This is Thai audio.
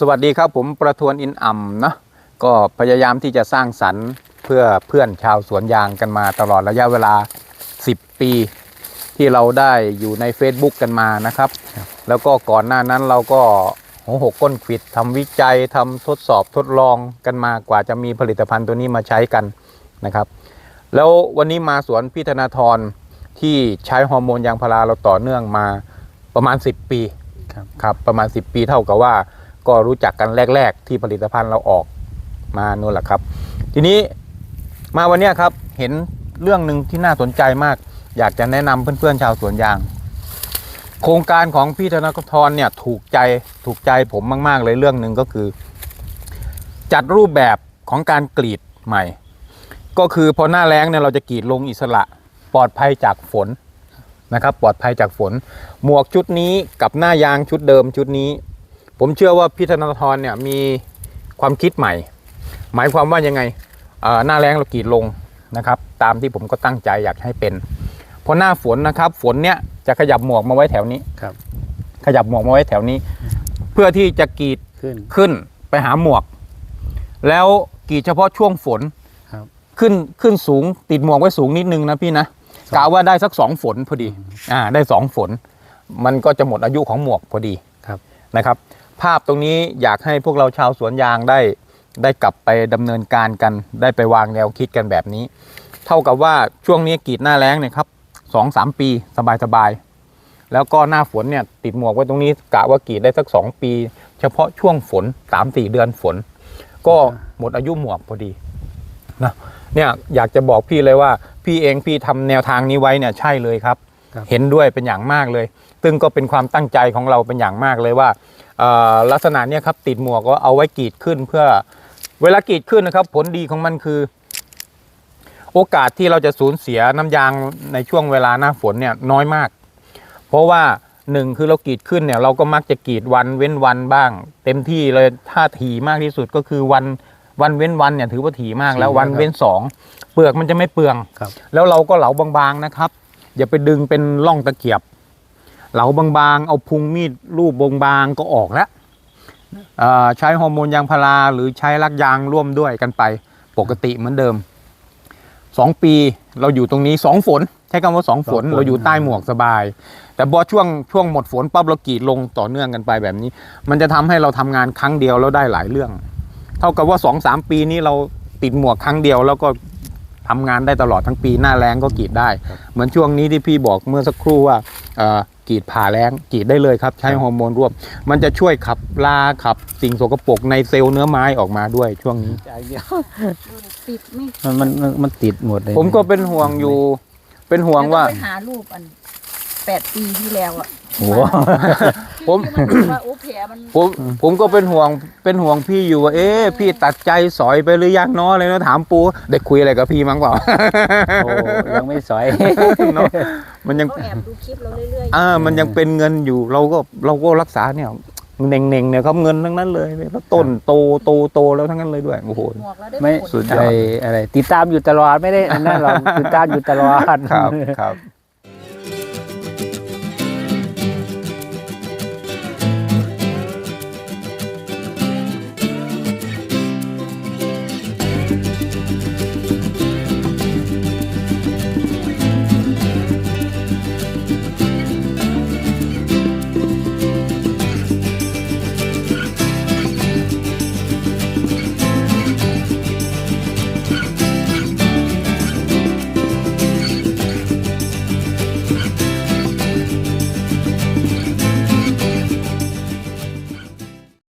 สวัสดีครับผมประทวนอินอ่ำนะก็พยายามที่จะสร้างสรรค์เพื่อเพื่อนชาวสวนยางกันมาตลอดระยะเวลา 10 ปี ที่เราได้อยู่ใน Facebook กันมานะครับ แล้วก็ก่อนหน้านั้นเราก็หัวหกก้นขวิดทำวิจัยทำทดสอบทดลองกันมากว่าจะมีผลิตภัณฑ์ตัวนี้มาใช้กันนะครับ แล้ววันนี้มาสวนพี่ธนาธรที่ใช้ฮอร์โมนยางพาราเราต่อเนื่องมาประมาณ 10 ปีครับครับประมาณ 10 ปีเท่ากับว่า ก็รู้จักกันแรก ๆ ที่ผลิตภัณฑ์เราออกมานู่นแหละครับ ทีนี้มาวันนี้ครับเห็นเรื่องหนึ่งที่น่าสนใจมาก อยากจะแนะนำเพื่อนๆชาวสวนยาง โครงการของพี่ธนกรเนี่ยถูกใจถูกใจผมมาก ๆ เลยเรื่องหนึ่งก็คือ จัดรูปแบบของการกรีดใหม่ ก็คือพอหน้าแล้งเนี่ยเราจะกรีดลงอิสระปลอดภัยจากฝนนะครับ ปลอดภัยจากฝน หมวกชุดนี้กับหน้ายางชุดเดิมชุดนี้ ผมเชื่อว่าพี่ธนทรเนี่ยมีความคิดใหม่ หมายความว่ายังไงเอ่อหน้าแรงเรากรีดลงนะครับ ตามที่ผมก็ตั้งใจอยากให้เป็นพอหน้าฝนนะครับ ฝนเนี่ยจะขยับหมวกมาไว้แถวนี้ครับ ขยับหมวกมาไว้แถวนี้ เพื่อที่จะกรีดขึ้นขึ้นไปหาหมวก แล้วกรีดเฉพาะช่วงฝนครับขึ้นขึ้นสูงติดหมวกไว้สูงนิดนึงนะพี่นะกะว่าได้สักสองฝนพอดีอ่าได้สองฝน มันก็จะหมดอายุของหมวกพอดีครับ นะครับ ภาพตรงนี้อยากให้พวกเราชาวสวนยางได้ได้กลับไปดำเนินการกัน ได้ไปวางแนวคิดกันแบบนี้ เท่ากับว่าช่วงนี้กรีดหน้าแล้งเนี่ยครับสองสามปีสบายสบายๆแล้วก็หน้าฝนเนี่ยติดหมวกไว้ตรงนี้กะว่ากรีดได้สักสองปี เฉพาะช่วงฝนสามสี่เดือนฝน ก็หมดอายุหมวกพอดีนะเนี่ยอยากจะบอกพี่เลยว่า พี่เองพี่ทำแนวทางนี้ไว้เนี่ยใช่เลยครับ เห็นด้วยเป็นอย่างมากเลย ซึ่งก็เป็นความตั้งใจของเราเป็นอย่างมากเลยว่าเอ่อลักษณะเนี่ยครับติดหมวกก็เอาไว้กรีดขึ้นเพื่อเวลากรีดขึ้นนะครับ ผลดีของมันคือ โอกาสที่เราจะสูญเสียน้ำยางในช่วงเวลาหน้าฝนเนี่ยน้อยมาก เพราะว่าหนึ่งคือเรากรีดขึ้นเนี่ยเราก็มักจะกรีดวันเว้นวันบ้าง เต็มที่เลยถ้าถี่มากที่สุดก็คือวันวันเว้นวันเนี่ยถือว่าถี่มากแล้วถี่วันนะครับเว้นสองเปลือกมันจะไม่เปลืองครับแล้วเราก็เหลาบางๆนะครับ อย่าไปดึงเป็นร่องตะเกียบ เหลาบางๆ เอาพุงมีดรูปบางๆก็ออกแล้วเอ่อใช้ฮอร์โมนยางพาราหรือใช้ลักยางร่วมด้วยกันไปปกติเหมือนเดิมสองปีเราอยู่ตรงนี้สองฝน ใช้คำว่าสองฝนสองฝน เราอยู่ใต้หมวกสบาย แต่พอช่วงช่วงหมดฝนปั๊บเรากรีดลงต่อเนื่องกันไปแบบนี้ มันจะทำให้เราทำงานครั้งเดียวแล้วได้หลายเรื่อง เท่ากับว่าสองสามปีนี้เราติดหมวกครั้งเดียวแล้วก็ ทำงานได้ตลอดทั้งปีหน้าแรงก็กรีดได้ เหมือนช่วงนี้ที่พี่บอกเมื่อสักครู่ว่าเอ่อกรีดผ่าแรงกรีดได้เลยครับ ใช้ฮอร์โมนร่วม มันจะช่วยขับลาขับสิ่งสกปรกในเซลล์เนื้อไม้ออกมาด้วยช่วงนี้ติดไม่มันมันมันมันติดหมดเลยผมก็เป็นห่วงอยู่ เป็นห่วงว่าแล้ต้องไปหารูปอัน แปดปีที่แล้วอะโอ้โหผมที่มันดูว่าโอ้แผลมันผมผมก็เป็นห่วงเป็นห่วงพี่อยู่ว่าเอ๊ะพี่ตัดใจสอยไปหรือยังเนาะอะไรเนาะถามปูได้คุยอะไรกับพี่มั้งเปล่า โอ้ยังไม่สอย เนาะมันยัง เขาแอบดูคลิปเราเรื่อยๆอ่ามันยังเป็นเงินอยู่เราก็เราก็รักษาเนี่ยเน่งๆเนี่ยครับเงินทั้งนั้นเลยแล้วต้นโตโตโตแล้วทั้งนั้นเลยด้วยโอ้โหหมวกแล้วได้ไม่ผลสุดยอด ไอ้อะไร ติดตามอยู่ตลอดไม่ได้อันนั่นหรอกติดตามอยู่ตลอด ครับครับ